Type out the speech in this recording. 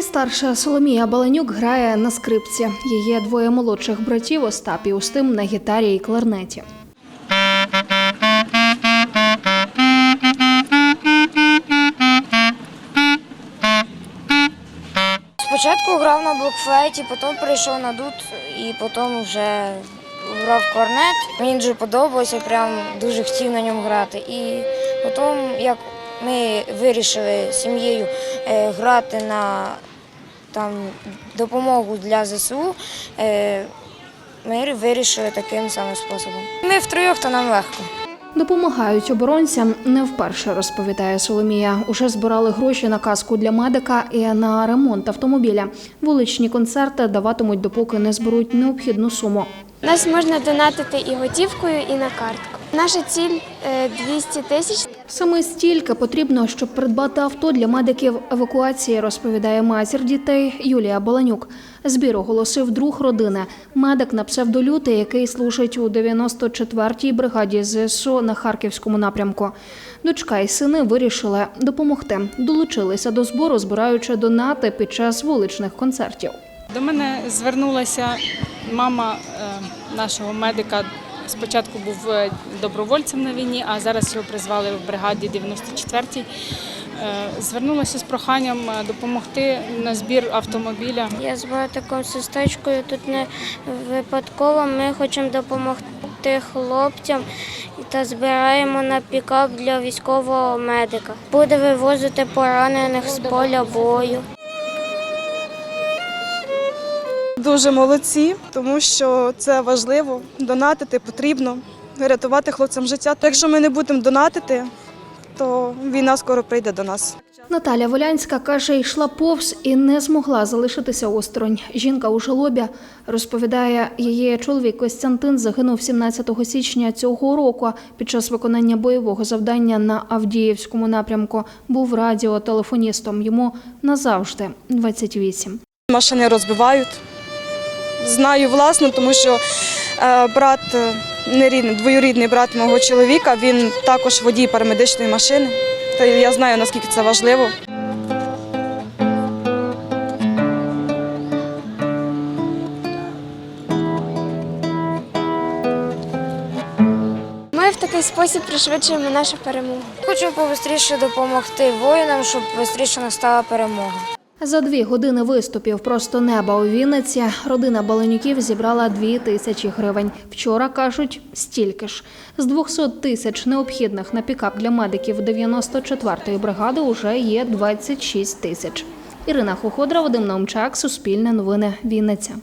Найстарша Соломія Баланюк грає на скрипці. Її двоє молодших братів Остап і Устим на гітарі і кларнеті. Спочатку грав на блокфлейті, потім перейшов на дут і потім вже грав корнет. Мені дуже подобалося, прям дуже хотів на ньому грати. І потім, як ми вирішили з сім'єю е, грати на там, допомогу для ЗСУ, е, ми вирішили таким самим способом. Ми втрьох, то нам легко. Допомагають оборонцям не вперше, розповідає Соломія. Уже збирали гроші на каску для медика і на ремонт автомобіля. Вуличні концерти даватимуть, допоки не зберуть необхідну суму. Нас можна донатити і готівкою, і на картку. Наша ціль е, 200 тисяч. Саме стільки потрібно, щоб придбати авто для медиків евакуації, розповідає матір дітей Юлія Баланюк. Збір оголосив друг родини, медик на псевдолюти, який служить у 94-й бригаді ЗСУ на харківському напрямку. Дочка і сини вирішили допомогти. Долучилися до збору, збираючи донати під час вуличних концертів. До мене звернулася мама е, нашого медика. Спочатку був е, добровольцем на війні, а зараз його призвали в бригаді 94-й. Е, Звернулася з проханням е, допомогти на збір автомобіля. Я з братиком сестричкою тут не випадково. Ми хочемо допомогти хлопцям та збираємо на пікап для військового медика. Буде вивозити поранених з поля бою. Дуже молодці, тому що це важливо. Донатити потрібно, рятувати хлопцям життя. Якщо ми не будемо донатити, то війна скоро прийде до нас. Наталя Волянська каже, йшла повз і не змогла залишитися осторонь. Жінка у жалобі розповідає, її чоловік Костянтин загинув 17 січня цього року під час виконання бойового завдання на Авдіївському напрямку. Був радіотелефоністом. Йому назавжди 28. Машини розбивають. Знаю власно, тому що е, брат е, нерідний, двоюрідний брат мого чоловіка, він також водій парамедичної машини. То я знаю, наскільки це важливо. Ми в такий спосіб пришвидшуємо нашу перемогу. Хочу побистріше допомогти воїнам, щоб швидше настала перемога. За дві години виступів просто неба у Вінниці родина Баленюків зібрала дві тисячі гривень. Вчора кажуть стільки ж. З 200 тисяч необхідних на пікап для медиків 94-ї бригади уже є 26 тисяч. Ірина Хоходра, Вадим Наумчак, Суспільне новини, Вінниця.